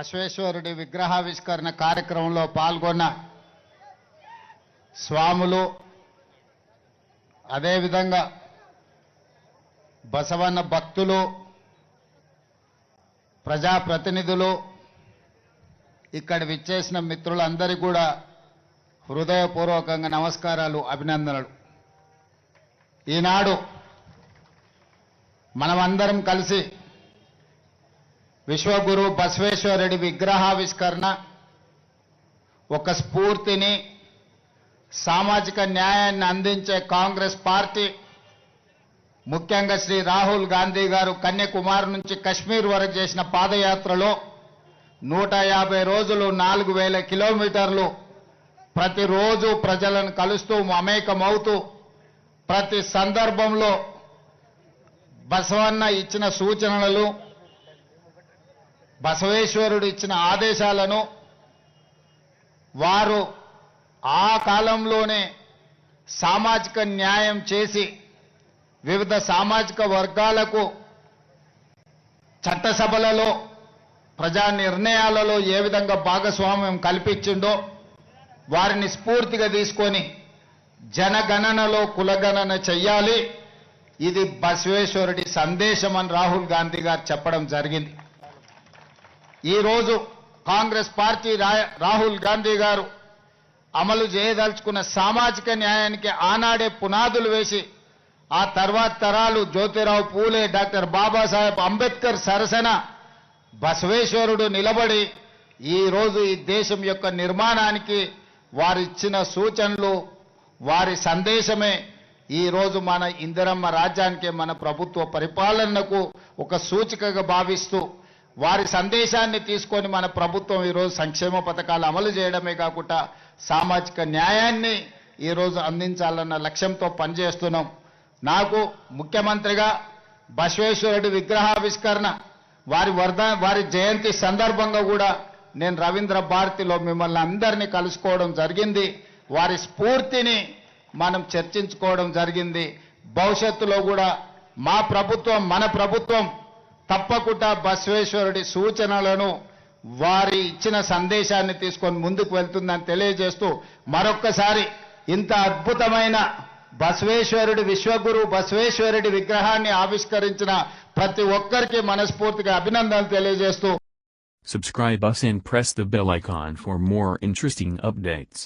బసవేశ్వరుడి విగ్రహావిష్కరణ కార్యక్రమంలో పాల్గొన్న స్వాములు అదేవిధంగా బసవన్న భక్తులు ప్రజాప్రతినిధులు ఇక్కడ విచ్చేసిన మిత్రులందరికీ కూడా హృదయపూర్వకంగా నమస్కారాలు అభినందనలు. ఈనాడు మనమందరం కలిసి విశ్వగురు బసవేశ్వరుడి విగ్రహావిష్కరణ ఒక స్ఫూర్తిని సామాజిక న్యాయాన్ని అందించే కాంగ్రెస్ పార్టీ ముఖ్యంగా శ్రీ రాహుల్ గాంధీ గారు కన్యాకుమారి నుంచి కశ్మీర్ వరకు చేసిన పాదయాత్రలో నూట యాభై రోజులు నాలుగు వేల కిలోమీటర్లు ప్రతిరోజు ప్రజలను కలుస్తూ మమేకమవుతూ ప్రతి సందర్భంలో బసవన్న ఇచ్చిన సూచనలు బసవేశ్వరుడు ఇచ్చిన ఆదేశాలను వారు ఆ కాలంలోనే సామాజిక న్యాయం చేసి వివిధ సామాజిక వర్గాలకు చట్టసభలలో ప్రజా నిర్ణయాలలో ఏ విధంగా భాగస్వామ్యం కల్పించిండో వారిని స్ఫూర్తిగా తీసుకొని జనగణనలో కులగణన చెయ్యాలి. ఇది బసవేశ్వరుడి సందేశం అని రాహుల్ గాంధీ గారు చెప్పడం జరిగింది. ఈరోజు కాంగ్రెస్ పార్టీ రా- రాహుల్ గాంధీ గారు అమలు చేయదలుచుకున్న సామాజిక న్యాయానికి ఆనాడే పునాదులు వేసి ఆ తర్వాత తరాలు జ్యోతిరావు పూలే డాక్టర్ బాబాసాహెబ్ అంబేద్కర్ సరసన బసవేశ్వరుడు నిలబడి ఈరోజు ఈ దేశం యొక్క నిర్మాణానికి వారిచ్చిన సూచనలు వారి సందేశమే ఈరోజు మన ఇందిరమ్మ రాజ్యానికి మన ప్రభుత్వ పరిపాలనకు ఒక సూచికగా భావిస్తూ వారి సందేశాన్ని తీసుకొని మన ప్రభుత్వం ఈరోజు సంక్షేమ పథకాలు అమలు చేయడమే కాకుండా సామాజిక న్యాయాన్ని ఈరోజు అందించాలన్న లక్ష్యంతో పనిచేస్తున్నాం. నాకు ముఖ్యమంత్రిగా బసవేశ్వరుడి విగ్రహావిష్కరణ వారి వర్ధ వారి జయంతి సందర్భంగా కూడా నేను రవీంద్ర భారతిలో మిమ్మల్ని అందరినీ కలుసుకోవడం జరిగింది. వారి స్ఫూర్తిని మనం చర్చించుకోవడం జరిగింది. భవిష్యత్తులో కూడా మా ప్రభుత్వం మన ప్రభుత్వం తప్పకుండా బసవేశ్వరుడి సూచనలను వారి ఇచ్చిన సందేశాన్ని తీసుకొని ముందుకు వెళ్తుందని తెలియజేస్తూ మరొక్కసారి ఇంత అద్భుతమైన బసవేశ్వరుడి విశ్వగురు బసవేశ్వరుడి విగ్రహాన్ని ఆవిష్కరించిన ప్రతి ఒక్కరికి మనస్ఫూర్తిగా అభినందనలు తెలియజేస్తూ Subscribe us and press the bell icon for more interesting updates.